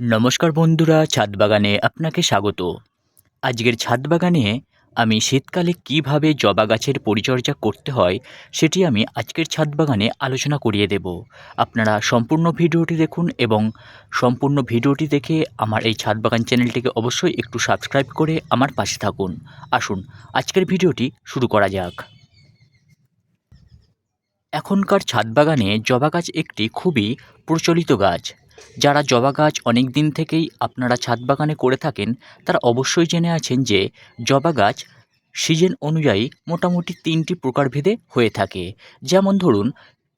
নমস্কার বন্ধুরা ছাদ বাগানে আপনাকে স্বাগত। আজকের ছাদ বাগানে আমি শীতকালে কীভাবে জবা গাছের পরিচর্যা করতে হয়, সেটি আমি আজকের ছাদ বাগানে আলোচনা করিয়ে দেব। আপনারা সম্পূর্ণ ভিডিওটি দেখুন এবং সম্পূর্ণ ভিডিওটি দেখে আমার এই ছাদ বাগান চ্যানেলটিকে অবশ্যই একটু সাবস্ক্রাইব করে আমার পাশে থাকুন। আসুন, আজকের ভিডিওটি শুরু করা যাক। এখনকার ছাদ বাগানে জবা গাছ একটি খুবই প্রচলিত গাছ। যারা জবা গাছ অনেক দিন থেকেই আপনারা ছাদ বাগানে করে থাকেন, তারা অবশ্যই জেনে আছেন যে জবা গাছ সিজন অনুযায়ী মোটামুটি তিনটি প্রকারভেদে হয়ে থাকে। যেমন ধরুন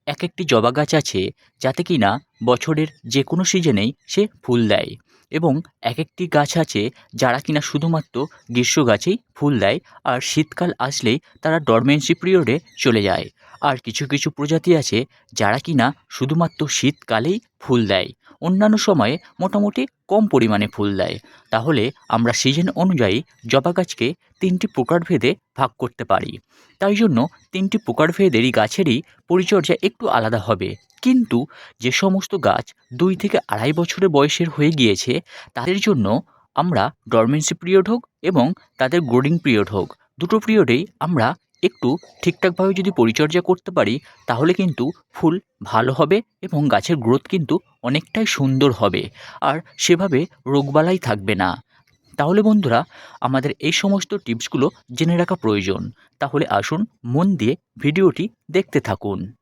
এক একটি জবা গাছ আছে যাতে কি না বছরের যে কোনো সিজনেই সে ফুল দেয় এবং এক একটি গাছ আছে যারা কিনা শুধুমাত্র গ্রীষ্ম গাছেই ফুল দেয় আর শীতকাল আসলেই তারা ডরমেন্সি পিরিয়ডে চলে যায়। আর কিছু কিছু প্রজাতি আছে যারা কিনা শুধুমাত্র শীতকালেই ফুল দেয়। অন্যান্য সময়ে মোটামুটি কম পরিমাণে ফুল দেয়। তাহলে আমরা সিজন অনুযায়ী জবা গাছকে তিনটি প্রকারভেদে ভাগ করতে পারি। তাই জন্য তিনটি প্রকারভেদেরই গাছেরই পরিচর্যা একটু আলাদা হবে। কিন্তু যে সমস্ত গাছ দুই থেকে আড়াই বছরের বয়সের হয়ে গিয়েছে, তাদের জন্য আমরা ডরমেন্সি পিরিয়ড হোক এবং তাদের গ্রোডিং পিরিয়ড হোক, দুটো পিরিয়ডেই আমরা একটু ঠিকঠাকভাবে যদি পরিচর্যা করতে পারি, তাহলে কিন্তু ফুল ভালো হবে এবং গাছের গ্রোথ কিন্তু অনেকটাই সুন্দর হবে। আর সেভাবে রোগবালাই থাকবে না। তাহলে বন্ধুরা, আমাদের এই সমস্ত টিপসগুলো জেনে রাখা প্রয়োজন। তাহলে আসুন, মন দিয়ে ভিডিওটি দেখতে থাকুন।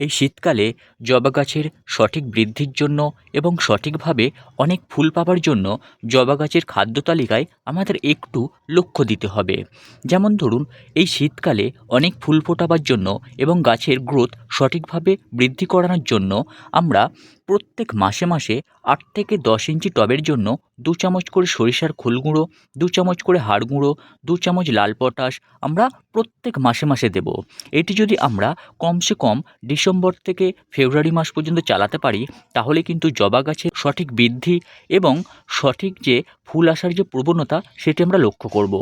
এই শীতকালে জবা গাছের সঠিক বৃদ্ধির জন্য এবং সঠিকভাবে অনেক ফুল পাবার জন্য জবা গাছের খাদ্য তালিকায় আমাদের একটু লক্ষ্য দিতে হবে। যেমন ধরুন, এই শীতকালে অনেক ফুল ফোটাবার জন্য এবং গাছের গ্রোথ সঠিকভাবে বৃদ্ধি করানোর জন্য আমরা প্রত্যেক মাসে মাসে আট থেকে দশ ইঞ্চি টবের জন্য দু চামচ করে সরিষার খোল গুঁড়ো, দু চামচ করে হাড় গুঁড়ো, দু চামচ লাল পটাশ আমরা প্রত্যেক মাসে মাসে দেব। এটি যদি আমরা কমসে কম ডিসেম্বর থেকে ফেব্রুয়ারি মাস পর্যন্ত চালাতে পারি, তাহলে কিন্তু জবা গাছের সঠিক বৃদ্ধি এবং সঠিক যে ফুল আসার যে প্রবণতা সেটি আমরা লক্ষ্য করব।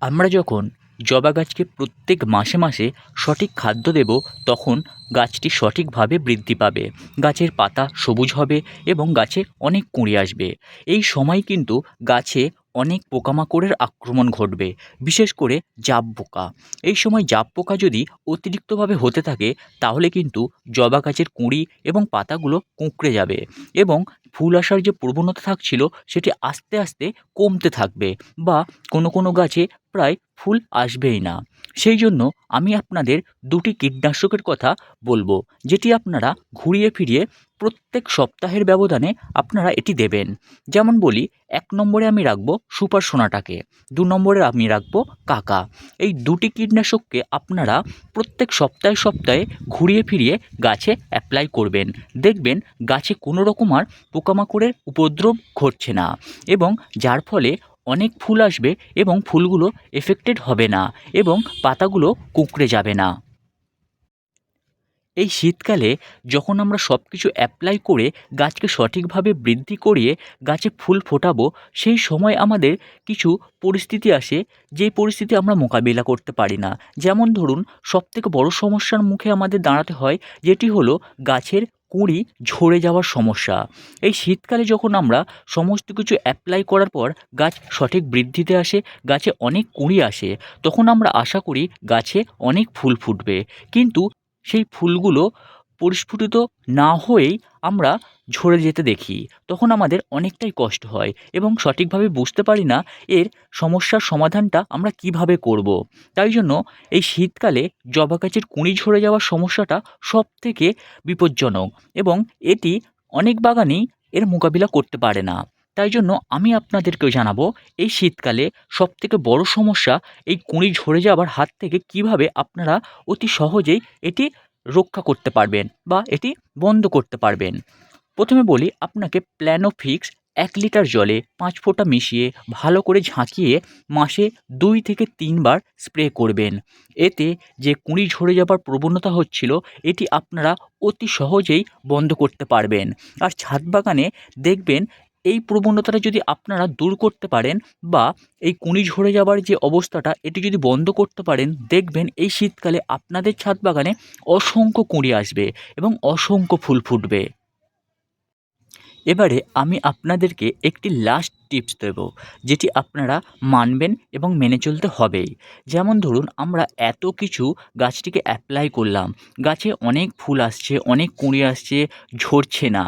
আমরা যখন জবা গাছকে প্রত্যেক মাসে মাসে সঠিক খাদ্য দেব, তখন গাছটি সঠিকভাবে বৃদ্ধি পাবে, গাছের পাতা সবুজ হবে এবং গাছে অনেক কুঁড়ি আসবে। এই সময় কিন্তু গাছে অনেক পোকামাকড়ের আক্রমণ ঘটবে, বিশেষ করে জাব পোকা। এই সময় জাব পোকা যদি অতিরিক্তভাবে হতে থাকে, তাহলে কিন্তু জবা গাছের কুঁড়ি এবং পাতাগুলো কুঁকড়ে যাবে এবং ফুল আসার যে প্রবণতা থাকছিল, সেটি আস্তে আস্তে কমতে থাকবে বা কোনো কোনো গাছে প্রায় ফুল আসবেই না। সেই জন্য আমি আপনাদের দুটি কীটনাশকের কথা বলব, যেটি আপনারা ঘুরিয়ে ফিরিয়ে প্রত্যেক সপ্তাহের ব্যবধানে আপনারা এটি দেবেন। যেমন বলি, এক নম্বরে আমি রাখব সুপার সোনাটাকে, দু নম্বরে আমি রাখব কাকা। এই দুটি কীটনাশককে আপনারা প্রত্যেক সপ্তাহে সপ্তাহে ঘুরিয়ে ফিরিয়ে গাছে অ্যাপ্লাই করবেন। দেখবেন গাছে কোনো রকম আর পোকামাকড়ের উপদ্রব ঘটছে না এবং যার ফলে অনেক ফুল আসবে এবং ফুলগুলো এফেক্টেড হবে না এবং পাতাগুলো কুঁকড়ে যাবে না। এই শীতকালে যখন আমরা সব কিছু অ্যাপ্লাই করে গাছকে সঠিকভাবে বৃদ্ধি করিয়ে গাছে ফুল ফোটাবো, সেই সময় আমাদের কিছু পরিস্থিতি আসে যেই পরিস্থিতি আমরা মোকাবিলা করতে পারি না। যেমন ধরুন, সবথেকে বড় সমস্যার মুখে আমাদের দাঁড়াতে হয় যেটি হলো গাছের কুঁড়ি ঝরে যাওয়ার সমস্যা। এই শীতকালে যখন আমরা সমস্ত কিছু অ্যাপ্লাই করার পর গাছ সঠিক বৃদ্ধিতে আসে, গাছে অনেক কুঁড়ি আসে, তখন আমরা আশা করি গাছে অনেক ফুল ফুটবে। কিন্তু সেই ফুলগুলো পরিস্ফুটিত না হয়েই আমরা ঝরে যেতে দেখি তখন আমাদের অনেকটাই কষ্ট হয় এবং সঠিকভাবে বুঝতে পারি না এর সমস্যার সমাধানটা আমরা কীভাবে করব। তাই জন্য এই শীতকালে জবা গাছের কুঁড়ি ঝরে যাওয়ার সমস্যাটা সব থেকে বিপজ্জনক এবং এটি অনেক বাগানেই এর মোকাবিলা করতে পারে না তাই জন্য আমি আপনাদেরকেও জানাব, এই শীতকালে সবথেকে বড় সমস্যা এই কুঁড়ি ঝরে যাওয়ার হাত থেকে কীভাবে আপনারা অতি সহজেই এটি রক্ষা করতে পারবেন বা এটি বন্ধ করতে পারবেন। প্রথমে বলি, আপনাকে প্ল্যানোফিক্স এক লিটার জলে পাঁচ ফোঁটা মিশিয়ে ভালো করে ঝাঁকিয়ে মাসে দুই থেকে তিনবার স্প্রে করবেন। এতে যে কুঁড়ি ঝরে যাবার প্রবণতা হচ্ছিল, এটি আপনারা অতি সহজেই বন্ধ করতে পারবেন। আর ছাদ বাগানে দেখবেন এই প্রবণতাটা যদি আপনারা দূর করতে পারেন বা এই কুঁড়ি ঝরে যাবার যে অবস্থাটা, এটি যদি বন্ধ করতে পারেন, দেখবেন এই শীতকালে আপনাদের ছাদ বাগানে অসংখ্য কুঁড়ি আসবে এবং অসংখ্য ফুল ফুটবে। এবারে আমি আপনাদেরকে একটি লাস্ট টিপস দেব, যেটি আপনারা মানবেন এবং মেনে চলতে হবেই। যেমন ধরুন, আমরা এত কিছু গাছটিকে অ্যাপ্লাই করলাম, গাছে অনেক ফুল আসছে, অনেক কুঁড়ি আসছে, ঝরছে না।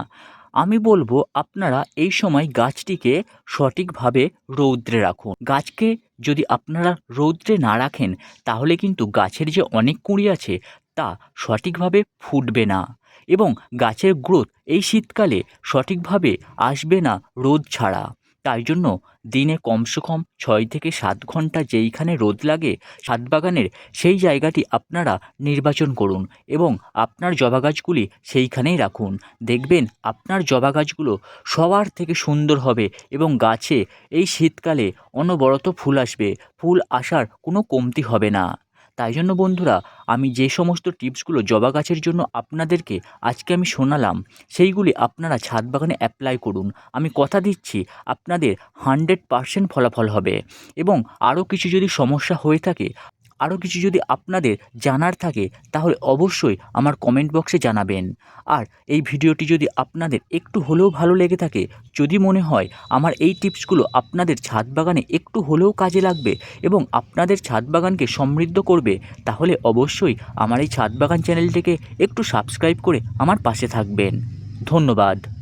আমি বলব আপনারা এই সময় গাছটিকে সঠিকভাবে রৌদ্রে রাখুন। গাছকে যদি আপনারা রৌদ্রে না রাখেন, তাহলে কিন্তু গাছের যে অনেক কুঁড়ি আছে, তা সঠিকভাবে ফুটবে না এবং গাছের গ্রোথ এই শীতকালে সঠিকভাবে আসবে না রোদ ছাড়া। তাই জন্য দিনে কমসে কম ছয় থেকে সাত ঘণ্টা যেইখানে রোদ লাগে ছাদ বাগানের সেই জায়গাটি আপনারা নির্বাচন করুন এবং আপনার জবা গাছগুলি সেইখানেই রাখুন। দেখবেন আপনার জবা গাছগুলো সবার থেকে সুন্দর হবে এবং গাছে এই শীতকালে অনবরত ফুল আসবে। ফুল আসার কোনো কমতি হবে না। তাই জন্য বন্ধুরা, আমি যে সমস্ত টিপসগুলো জবা গাছের জন্য আপনাদেরকে আজকে আমি শোনালাম, সেইগুলি আপনারা ছাদ বাগানে অ্যাপ্লাই করুন। আমি কথা দিচ্ছি, আপনাদের হান্ড্রেড পারসেন্ট ফলাফল হবে। এবং আরও কিছু যদি সমস্যা হয়ে থাকে আরও কিছু যদি আপনাদের জানার থাকে, তাহলে অবশ্যই আমার কমেন্ট বক্সে জানাবেন। আর এই ভিডিওটি যদি আপনাদের একটু হলেও ভালো লেগে থাকে, যদি মনে হয় আমার এই টিপসগুলো আপনাদের ছাদ বাগানে একটু হলেও কাজে লাগবে এবং আপনাদের ছাদ বাগানকে সমৃদ্ধ করবে, তাহলে অবশ্যই আমার এই ছাদ বাগান চ্যানেলটিকে একটু সাবস্ক্রাইব করে আমার পাশে থাকবেন। ধন্যবাদ।